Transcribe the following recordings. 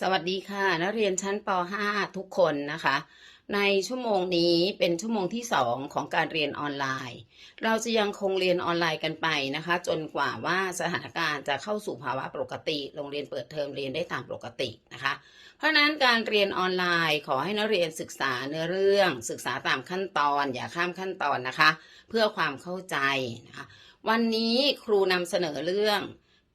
สวัสดีค่ะนักเรียนชั้นป .5 ทุกคนนะคะ ในชั่วโมงนี้เป็นชั่วโมงที่ 2 ของการเรียนออนไลน์ เราจะยังคงเรียนออนไลน์กันไปนะคะ จนกว่าว่าสถานการณ์จะเข้าสู่ภาวะปกติ โรงเรียนเปิดเทอมเรียนได้ตามปกตินะคะ เพราะฉะนั้นการเรียนออนไลน์ขอให้นักเรียนศึกษาเนื้อเรื่อง ศึกษาตามขั้นตอน อย่าข้ามขั้นตอนนะคะ เพื่อความเข้าใจนะคะวันนี้ครูนำเสนอเรื่อง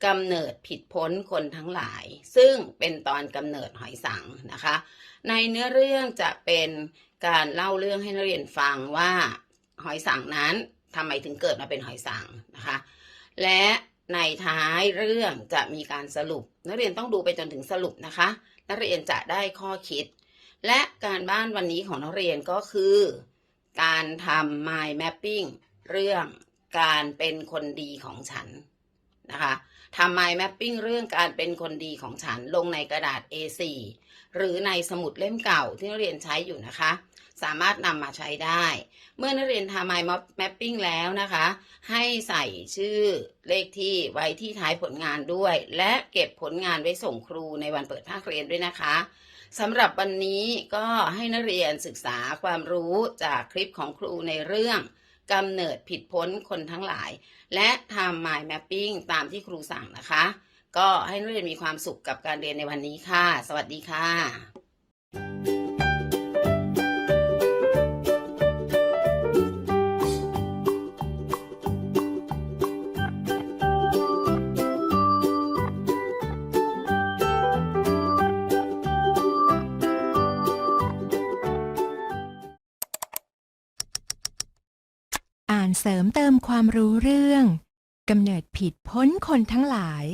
กำเนิดผิดพ้นคนทั้งหลาย ซึ่งเป็นตอนกำเนิดหอยสังนะคะ ในเนื้อเรื่องจะเป็นการเล่าเรื่องให้นักเรียนฟังว่าหอยสังนั้นทำไมถึงเกิดมาเป็นหอยสังนะคะ และในท้ายเรื่องจะมีการสรุป นักเรียนต้องดูไปจนถึงสรุปนะคะ นักเรียนจะได้ข้อคิด และการบ้านวันนี้ของนักเรียนก็คือ การทำ mind mapping เรื่องการเป็นคนดีของฉันนะคะ ทำ mind mapping เรื่องการเป็นคนดีของฉันลงในกระดาษ A4 หรือในสมุดเล่มเก่าที่นักเรียนใช้อยู่นะคะ สามารถนำมาใช้ได้ เมื่อนักเรียนทำ mind mapping แล้วนะคะ ให้ใส่ชื่อเลขที่ไว้ที่ท้ายผลงานด้วย และเก็บผลงานไว้ส่งครูในวันเปิดภาคเรียนด้วยนะคะสำหรับวันนี้ก็ให้นักเรียนศึกษาความรู้จากคลิปของครูในเรื่อง กำเนิดผิดพ้นคนทั้งหลาย และทำ mind mapping ตามที่ครูสั่งนะคะ ก็ให้นักเรียนมีความสุขกับการเรียนในวันนี้ค่ะ สวัสดีค่ะ อ่านเสริมเติมความรู้เรื่องกำเนิดผิดพ้นคนทั้งหลาย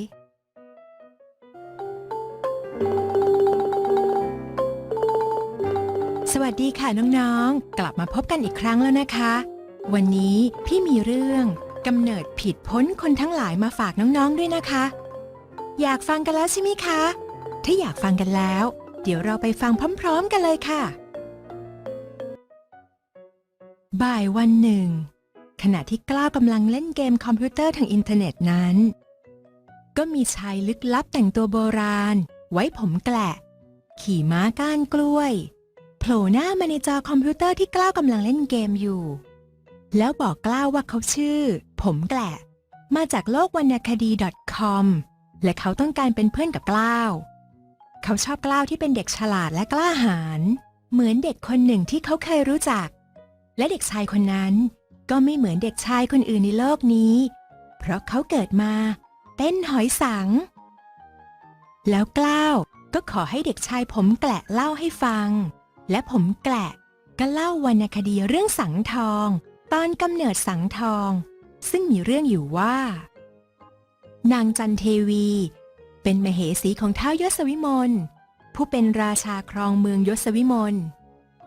สวัสดีค่ะน้องๆ กลับมาพบกันอีกครั้งแล้วนะคะ วันนี้พี่มีเรื่องกำเนิดผิดพ้นคนทั้งหลายมาฝากน้องๆด้วยนะคะ อยากฟังกันแล้วใช่ไหมคะ ถ้าอยากฟังกันแล้ว เดี๋ยวเราไปฟังพร้อม ๆ กันเลยค่ะ บ่ายวันหนึ่ง ขณะที่กล้าวกำลังเล่นเกมคอมพิวเตอร์ทางอินเทอร์เน็ตนั้น ก็มีชายลึกลับแต่งตัวโบราณ ไว้ผมแกละ ขี่ม้าก้านกล้วยโผล่หน้ามาในจอคอมพิวเตอร์ที่กล้าวกำลังเล่นเกมอยู่ แล้วบอกกล้าวว่าเขาชื่อ ผมแกละมาจากโลกวรรณคดี .com และเขาต้องการเป็นเพื่อนกับกล้าว เขาชอบกล้าวที่เป็นเด็กฉลาดและกล้าหาญ เหมือนเด็กคนหนึ่งที่เขาเคยรู้จัก และเด็กชายคนนั้น ก็ไม่เหมือนเด็กชายคนอื่นในโลกนี้ เพราะเขาเกิดมา เต้นหอยสัง แล้วกล้าวก็ขอให้เด็กชายผมแกละเล่าให้ฟัง และผมแกละก็เล่าวรรณคดีเรื่องสังทอง ตอนกำเนิดสังทอง ซึ่งมีเรื่องอยู่ว่า นางจันเทวี เป็นมเหสีของท้าวยศวิมลผู้เป็นราชาครองเมืองยศวิมล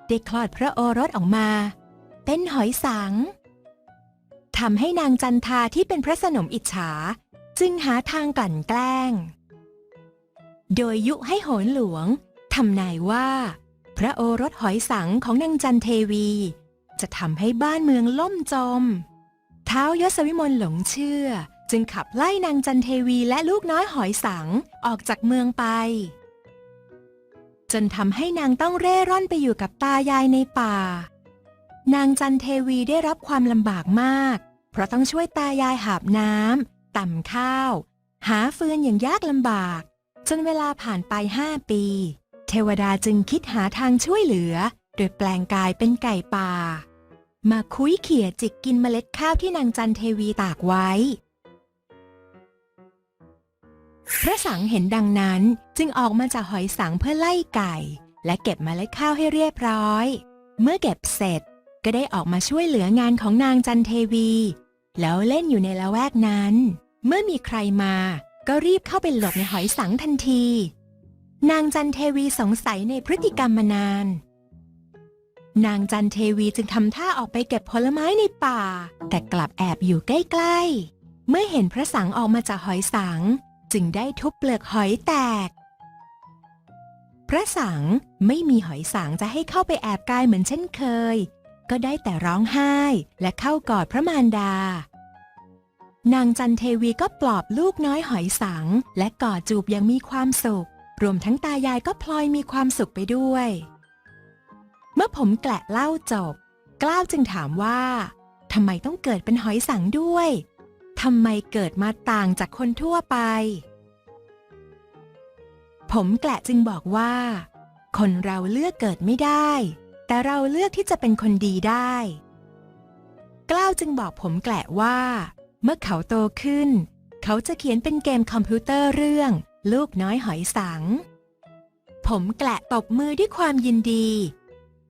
ได้คลอดพระโอรสออกมา เป็นหอยสัง ทำให้นางจันทาที่เป็นพระสนมอิจฉา จึงหาทางกลั่นแกล้ง โดยยุให้โหนหลวงทำนายว่า พระโอรสหอยสังของนางจันเทวี จะทำให้บ้านเมืองล่มจม เท้าวยศวิมลหลงเชื่อ จึงขับไล่นางจันเทวีและลูกน้อยหอยสังออกจากเมืองไป จนทำให้นางต้องเร่ร่อนไปอยู่กับตายายในป่านางจันเทวีได้รับความลำบากมาก เพราะต้องช่วยตายายหาบน้ำต่ำข้าว หาฟืนอย่างยากลำบาก จนเวลาผ่านไปห้าปี เทวดาจึงคิดหาทางช่วยเหลือ โดยแปลงกายเป็นไก่ป่า มาคุยเขี่ยจิกกินเมล็ดข้าวที่นางจันเทวีตากไว้ พระสังเห็นดังนั้นจึงออกมาจากหอยสังเพื่อไล่ไก่ และเก็บเมล็ดข้าวให้เรียบร้อย เมื่อเก็บเสร็จก็ได้ออกมาช่วยเหลืองานของนางจันเทวี แล้วเล่นอยู่ในละแวกนั้น เมื่อมีใครมา ก็รีบเข้าไปหลบในหอยสังทันที นางจันเทวีสงสัยในพฤติกรรมมานาน นางจันเทวีจึงทำท่าออกไปเก็บผลไม้ในป่า แต่กลับแอบอยู่ใกล้ๆ เมื่อเห็นพระสังออกมาจากหอยสัง จึงได้ทุบเปลือกหอยแตก พระสังไม่มีหอยสังจะให้เข้าไปแอบกายเหมือนเช่นเคย ก็ได้แต่ร้องไห้และเข้ากอดพระมารดา นางจันเทวีก็ปลอบลูกน้อยหอยสัง และกอดจูบอย่างมีความสุข รวมทั้งตายายก็พลอยมีความสุขไปด้วย เมื่อผมแกละเล่าจบ กล้าวจึงถามว่าทำไมต้องเกิดเป็นหอยสังด้วยทำไมเกิดมาต่างจากคนทั่วไป ผมแกละจึงบอกว่า คนเราเลือกเกิดไม่ได้ แต่เราเลือกที่จะเป็นคนดีได้ กล้าวจึงบอกผมแกละว่า เมื่อเขาโตขึ้น เขาจะเขียนเป็นเกมคอมพิวเตอร์เรื่อง ลูกน้อยหอยสัง ผมแกละตบมือด้วยความยินดี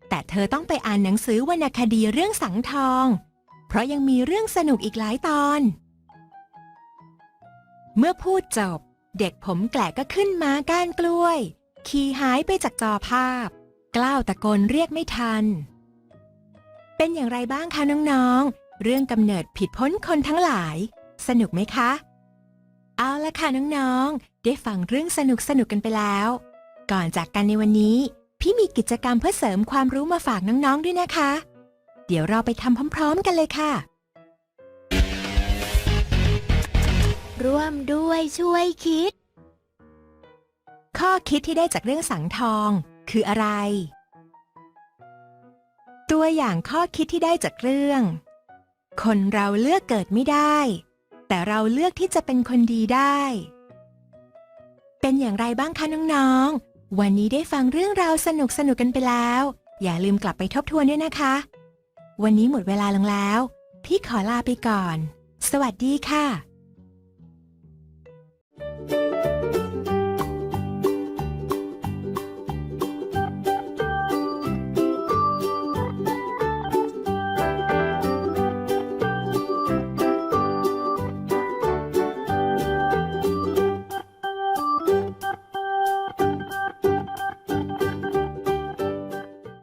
แต่เธอต้องไปอ่านหนังสือวรรณคดีเรื่องสังทอง เพราะยังมีเรื่องสนุกอีกหลายตอน เมื่อพูดจบ เด็กผมแกละก็ขึ้นมาก้านกล้วย ขี่หายไปจากจอภาพ กล้าวตะโกนเรียกไม่ทัน เป็นอย่างไรบ้างคะน้องๆ เรื่องกำเนิดผิดพ้นคนทั้งหลาย สนุกไหมคะ เอาละค่ะน้องๆ ได้ฟังเรื่องสนุกสนุกๆกันไปแล้ว ก่อนจากกันในวันนี้ พี่มีกิจกรรมเพื่อเสริมความรู้มาฝากน้องๆด้วยนะคะ เดี๋ยวเราไปทำพร้อมๆ กันเลยค่ะ ร่วมด้วยช่วยคิด ข้อคิดที่ได้จากเรื่องสังทอง คืออะไร ตัวอย่างข้อคิดที่ได้จากเรื่อง คนเราเลือกเกิดไม่ได้ แต่เราเลือกที่จะเป็นคนดีได้ เป็นอย่างไรบ้างคะน้องๆ วันนี้ได้ฟังเรื่องราวสนุกสนุกกันไปแล้ว อย่าลืมกลับไปทบทวนด้วยนะคะ วันนี้หมดเวลาลงแล้ว พี่ขอลาไปก่อน สวัสดีค่ะ